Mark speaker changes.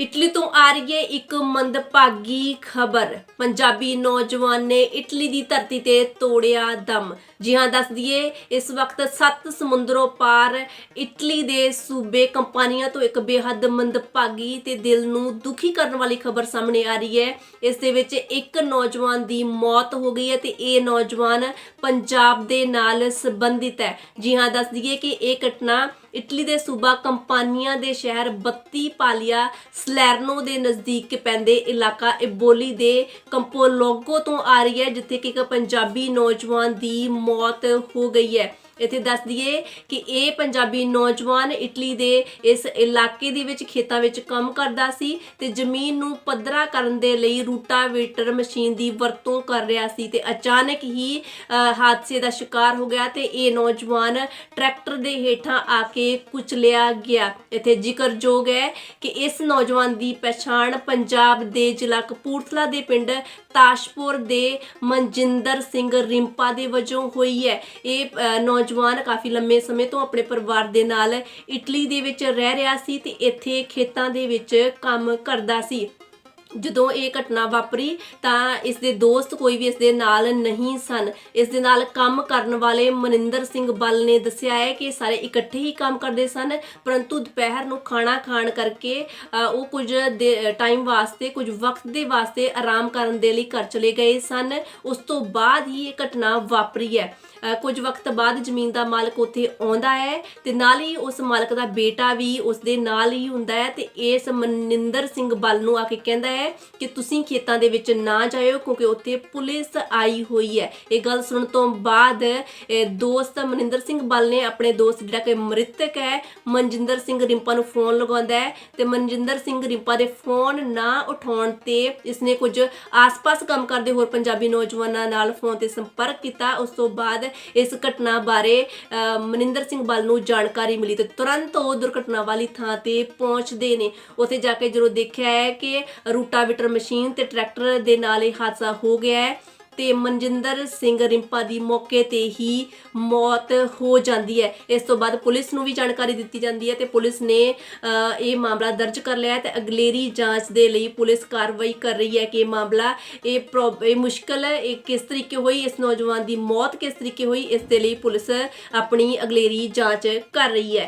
Speaker 1: Italy ਤੋਂ ਆ ਰਹੀ ਹੈ ਇੱਕ ਮੰਦਭਾਗੀ ਖਬਰ। ਪੰਜਾਬੀ ਨੌਜਵਾਨ ਨੇ ਇਟਲੀ ਦੀ ਧਰਤੀ ਤੇ ਤੋੜਿਆ ਦਮ। ਜੀ ਹਾਂ, ਦੱਸ ਦਈਏ, ਇਸ ਵਕਤ ਸੱਤ ਸਮੁੰਦਰੋਂ ਪਾਰ ਇਟਲੀ ਦੇ ਸੂਬੇ ਕੰਪਨੀਆਂ ਤੋਂ ਇੱਕ ਬੇਹੱਦ ਮੰਦਭਾਗੀ ਤੇ ਦਿਲ ਨੂੰ ਦੁਖੀ ਕਰਨ ਵਾਲੀ ਖਬਰ ਸਾਹਮਣੇ ਆ ਰਹੀ ਹੈ। ਇਸ ਦੇ ਵਿੱਚ ਇੱਕ ਨੌਜਵਾਨ ਦੀ ਮੌਤ ਹੋ ਗਈ ਹੈ ਤੇ ਇਹ ਨੌਜਵਾਨ ਪੰਜਾਬ ਦੇ ਨਾਲ ਸੰਬੰਧਿਤ ਹੈ। ਜੀ ਹਾਂ, ਦੱਸ ਦਈਏ ਕਿ ਇਹ ਘਟਨਾ ਇਟਲੀ ਦੇ ਸੂਬਾ ਕੰਪਾਨੀਆਂ ਦੇ ਸ਼ਹਿਰ ਬੱਤੀ ਪਾਲੀਆ ਸਲੈਰਨੋ ਦੇ ਨਜ਼ਦੀਕ ਪੈਂਦੇ ਇਲਾਕਾ ਇਬੋਲੀ ਦੇ ਕੰਪੋਲੋਗੋ ਤੋਂ ਆ ਰਹੀ ਹੈ, ਜਿੱਥੇ ਕਿ ਇੱਕ ਪੰਜਾਬੀ ਨੌਜਵਾਨ ਦੀ ਮੌਤ ਹੋ ਗਈ ਹੈ। ਇੱਥੇ ਦੱਸ ਦਈਏ ਕਿ ਇਹ ਪੰਜਾਬੀ ਨੌਜਵਾਨ ਇਟਲੀ ਦੇ ਇਸ ਇਲਾਕੇ ਦੇ ਵਿੱਚ ਖੇਤਾਂ ਵਿੱਚ ਕੰਮ ਕਰਦਾ ਸੀ ਤੇ ਜ਼ਮੀਨ ਨੂੰ ਪੱਧਰਾ ਕਰਨ ਦੇ ਲਈ ਰੂਟਾਵੇਟਰ ਮਸ਼ੀਨ ਦੀ ਵਰਤੋਂ ਕਰ ਰਿਹਾ ਸੀ ਤੇ ਅਚਾਨਕ ਹੀ ਹਾਦਸੇ ਦਾ ਸ਼ਿਕਾਰ ਹੋ ਗਿਆ ਤੇ ਇਹ ਨੌਜਵਾਨ ਟਰੈਕਟਰ ਦੇ ਹੇਠਾਂ ਆ ਕੇ ਕੁਚਲਿਆ ਗਿਆ। ਇੱਥੇ ਜ਼ਿਕਰਯੋਗ ਹੈ ਕਿ ਇਸ ਨੌਜਵਾਨ ਦੀ ਪਛਾਣ ਪੰਜਾਬ ਦੇ ਜ਼ਿਲ੍ਹਾ ਕਪੂਰਥਲਾ ਦੇ ਪਿੰਡ ਤਾਸ਼ਪੁਰ ਦੇ ਮਨਜਿੰਦਰ ਸਿੰਘ ਰਿੰਪਾ ਦੇ ਵਜੋਂ ਹੋਈ ਹੈ। ਇਹ ਅ, ਨੌਜਵਾਨ ਕਾਫੀ ਲੰਮੇ ਸਮੇਂ ਤੋਂ ਆਪਣੇ ਪਰਿਵਾਰ ਦੇ ਨਾਲ ਇਟਲੀ ਦੇ ਵਿੱਚ ਰਹਿ ਰਿਹਾ ਸੀ ਤੇ ਇੱਥੇ ਖੇਤਾਂ ਦੇ ਵਿੱਚ ਕੰਮ ਕਰਦਾ ਸੀ। ਜਦੋਂ ਇਹ ਘਟਨਾ ਵਾਪਰੀ ਤਾਂ ਇਸ ਦੇ ਦੋਸਤ ਕੋਈ ਵੀ ਇਸ ਦੇ ਨਾਲ ਨਹੀਂ ਸਨ। ਇਸ ਦੇ ਨਾਲ ਕੰਮ ਕਰਨ ਵਾਲੇ ਮਨਿੰਦਰ ਸਿੰਘ ਬੱਲ ਨੇ ਦੱਸਿਆ ਹੈ ਕਿ ਸਾਰੇ ਇਕੱਠੇ ਹੀ ਕੰਮ ਕਰਦੇ ਸਨ, ਪਰੰਤੂ ਦੁਪਹਿਰ ਨੂੰ ਖਾਣਾ ਖਾਣ ਕਰਕੇ ਉਹ ਕੁਝ ਟਾਈਮ ਵਾਸਤੇ, ਕੁਝ ਵਕਤ ਦੇ ਵਾਸਤੇ ਆਰਾਮ ਕਰਨ ਦੇ ਲਈ ਘਰ ਚਲੇ ਗਏ ਸਨ। ਉਸ ਤੋਂ ਬਾਅਦ ਹੀ ਇਹ ਘਟਨਾ ਵਾਪਰੀ ਹੈ। ਕੁਝ ਵਕਤ ਬਾਅਦ ਜ਼ਮੀਨ ਦਾ ਮਾਲਕ ਉੱਥੇ ਆਉਂਦਾ ਹੈ ਤੇ ਨਾਲ ਹੀ ਉਸ ਮਾਲਕ ਦਾ ਬੇਟਾ ਵੀ ਉਸ ਦੇ ਨਾਲ ਹੀ ਹੁੰਦਾ ਹੈ ਤੇ ਇਸ ਮਨਿੰਦਰ ਸਿੰਘ ਬੱਲ ਨੂੰ ਆ ਕੇ ਕਹਿੰਦਾ ਹੈ ਕਿ ਤੁਸੀਂ ਖੇਤਾਂ ਦੇ ਵਿੱਚ ਨਾ ਜਾਇਓ ਕਿਉਂਕਿ ਉੱਥੇ ਪੁਲਿਸ ਆਈ ਹੋਈ ਹੈ। ਇਹ ਗੱਲ ਸੁਣਨ ਤੋਂ ਬਾਅਦ ਇਹ ਦੋਸਤ ਮਨਿੰਦਰ ਸਿੰਘ ਬੱਲ ਨੇ ਆਪਣੇ ਦੋਸਤ ਜਿਹੜਾ ਕਿ ਮ੍ਰਿਤਕ ਹੈ ਮਨਜਿੰਦਰ ਸਿੰਘ ਰਿੰਪਾ ਨੂੰ ਫੋਨ ਲਗਾਉਂਦਾ ਹੈ ਤੇ ਮਨਜਿੰਦਰ ਸਿੰਘ ਰਿੰਪਾ ਦੇ ਫੋਨ ਨਾ ਉਠਾਉਣ ਤੇ ਇਸਨੇ ਕੁਝ ਆਸ-ਪਾਸ ਕੰਮ ਕਰਦੇ ਹੋਰ ਪੰਜਾਬੀ ਨੌਜਵਾਨਾਂ ਨਾਲ ਫੋਨ ਤੇ ਸੰਪਰਕ ਕੀਤਾ। ਉਸ ਤੋਂ ਬਾਅਦ ਇਸ ਘਟਨਾ ਬਾਰੇ ਅ, ਮਨਿੰਦਰ ਸਿੰਘ ਬਲ ਨੂੰ ਜਾਣਕਾਰੀ ਮਿਲੀ ਤੇ ਤੁਰੰਤ ਉਹ ਦੁਰਘਟਨਾ ਵਾਲੀ ਥਾਂ ਤੇ ਪਹੁੰਚਦੇ ਨੇ। ਉੱਥੇ ਜਾ ਕੇ ਜਦੋਂ ਦੇਖਿਆ ਹੈ ਕਿ ਰੂਟਾਵੀਟਰ ਮਸ਼ੀਨ ਤੇ ਟਰੈਕਟਰ ਦੇ ਨਾਲ ਇਹ ਹਾਦਸਾ ਹੋ ਗਿਆ ਹੈ ਤੇ ਮਨਜਿੰਦਰ ਸਿੰਘ ਰਿੰਪਾ ਦੀ ਮੌਕੇ ਤੇ ਹੀ ਮੌਤ ਹੋ ਜਾਂਦੀ ਹੈ। ਇਸ ਤੋਂ ਬਾਅਦ ਪੁਲਿਸ ਨੂੰ ਵੀ ਜਾਣਕਾਰੀ ਦਿੱਤੀ ਜਾਂਦੀ ਹੈ ਤੇ ਪੁਲਿਸ ਨੇ ਇਹ ਮਾਮਲਾ ਦਰਜ ਕਰ ਲਿਆ ਹੈ ਤੇ ਅਗਲੇਰੀ ਜਾਂਚ ਦੇ ਲਈ ਪੁਲਿਸ ਕਾਰਵਾਈ ਕਰ ਰਹੀ ਹੈ ਕਿ ਇਹ ਮਾਮਲਾ, ਇਹ ਪ੍ਰੋ- ਇਹ ਮੁਸ਼ਕਲ, ਇਹ ਕਿਸ ਤਰੀਕੇ ਹੋਈ, ਇਸ ਨੌਜਵਾਨ ਦੀ ਮੌਤ ਕਿਸ ਤਰੀਕੇ ਹੋਈ, ਇਸ ਦੇ ਲਈ ਪੁਲਿਸ ਆਪਣੀ ਅਗਲੇਰੀ ਜਾਂਚ ਕਰ ਰਹੀ ਹੈ।